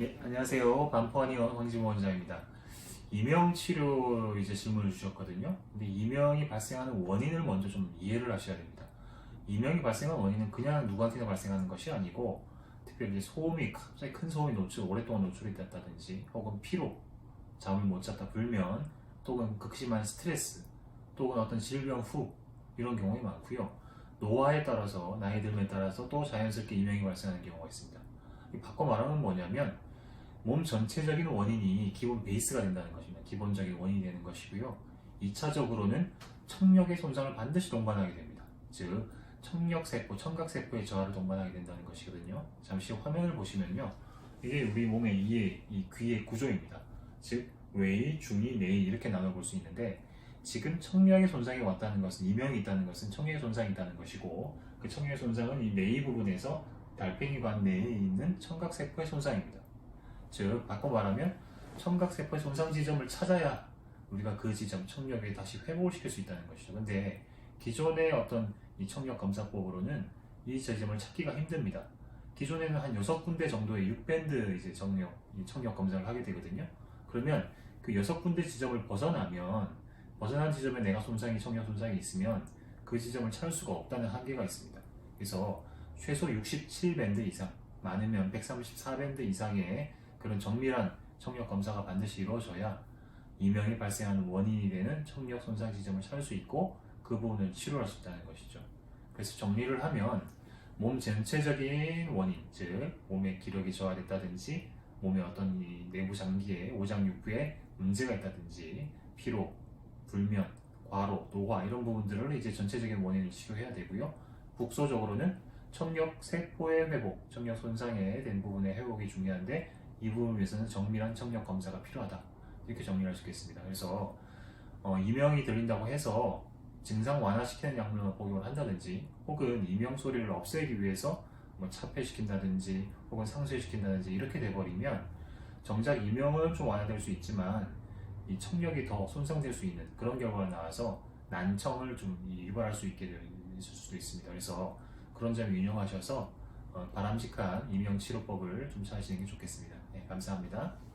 예, 안녕하세요. 반포한의원 황지모 원장입니다. 이명 치료 이제 질문을 주셨거든요. 근데 이명이 발생하는 원인을 먼저 좀 이해를 하셔야 됩니다. 이명이 발생하는 원인은 그냥 누구한테나 발생하는 것이 아니고 특별히 소음이 갑자기 큰 소음이 노출 오랫동안 노출이 됐다든지 혹은 피로 잠을 못 잤다 불면 또는 극심한 스트레스 또는 어떤 질병 후 이런 경우가 많고요. 노화에 따라서 나이 들에 따라서 또 자연스럽게 이명이 발생하는 경우가 있습니다. 이 바꿔 말하면 뭐냐면 몸 전체적인 원인이 기본 베이스가 된다는 것입니다. 기본적인 원인이 되는 것이고요. 2차적으로는 청력의 손상을 반드시 동반하게 됩니다. 즉 청력세포, 청각세포의 저하를 동반하게 된다는 것이거든요. 잠시 화면을 보시면요. 이게 우리 몸의 이의, 이 귀의 구조입니다. 즉 외의, 중의, 내의 이렇게 나눠볼 수 있는데 지금 청력의 손상이 왔다는 것은 이명이 있다는 것은 청력의 손상이 있다는 것이고 그 청력의 손상은 이 내의 부분에서 달팽이관 내에 있는 청각세포의 손상입니다. 즉 바꿔 말하면 청각세포의 손상 지점을 찾아야 우리가 그 지점 청력에 다시 회복을 시킬 수 있다는 것이죠. 근데 기존의 어떤 이 청력 검사법으로는 이 지점을 찾기가 힘듭니다. 기존에는 한 6군데 정도의 6밴드 이제 이 청력 검사를 하게 되거든요. 그러면 그 6군데 지점을 벗어나면 벗어난 지점에 내가 손상이 청력 손상이 있으면 그 지점을 찾을 수가 없다는 한계가 있습니다. 그래서 최소 67밴드 이상, 많으면 134밴드 이상의 그런 정밀한 청력 검사가 반드시 이루어져야 이명이 발생하는 원인이 되는 청력 손상 지점을 찾을 수 있고 그 부분을 치료할 수 있다는 것이죠. 그래서 정리를 하면 몸 전체적인 원인, 즉 몸의 기력이 저하됐다든지 몸의 어떤 이 내부 장기에 오장육부에 문제가 있다든지 피로, 불면, 과로, 노화 이런 부분들을 이제 전체적인 원인을 치료해야 되고요. 국소적으로는 청력 세포의 회복, 청력 손상에 된 부분의 회복이 중요한데 이 부분을 위해서는 정밀한 청력 검사가 필요하다. 이렇게 정리할 수 있겠습니다. 그래서 어, 이명이 들린다고 해서 증상 완화시키는 약물을 복용을 한다든지 혹은 이명 소리를 없애기 위해서 뭐 차폐시킨다든지 혹은 상쇄시킨다든지 이렇게 돼버리면 정작 이명은 좀 완화될 수 있지만 이 청력이 더 손상될 수 있는 그런 결과가 나와서 난청을 좀 유발할 수 있게 될 수도 있습니다. 그래서 그런 점 유념하셔서 어, 바람직한 이명 치료법을 좀 찾으시는 게 좋겠습니다. 네, 감사합니다.